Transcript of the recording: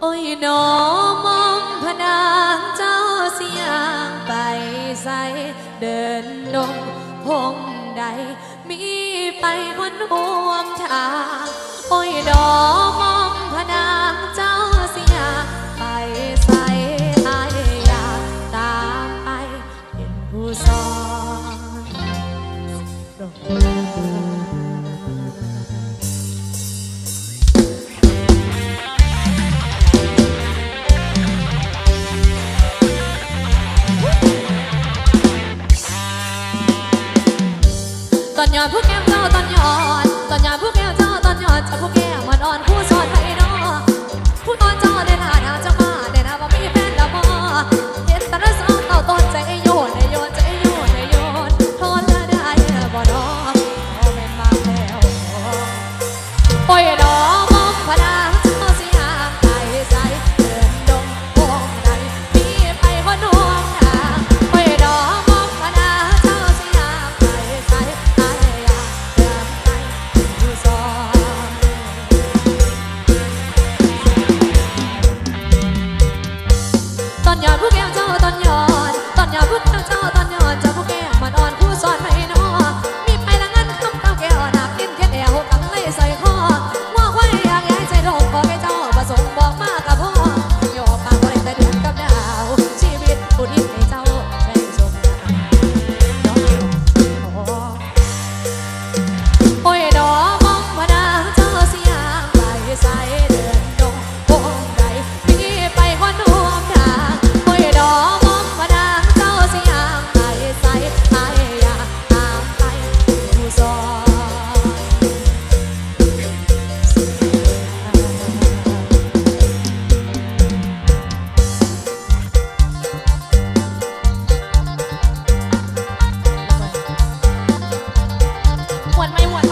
โอ้ยหนอมอมพนางเจ้าเสียงไปใสเดินดงพงใด มีไปคนห่วมทาง โอ้ยดอมอม อนยอดผู้แก้มเจ้าตอนยอดตอนยอดผู้แก้มเจ้าตอนยอดจะผู้แก้มมันอ่อนผู้ส อนยอดผู้แก้วเจ้าตอนยอดตอนยอดผู้แก้วเจ้าตอนยอด my.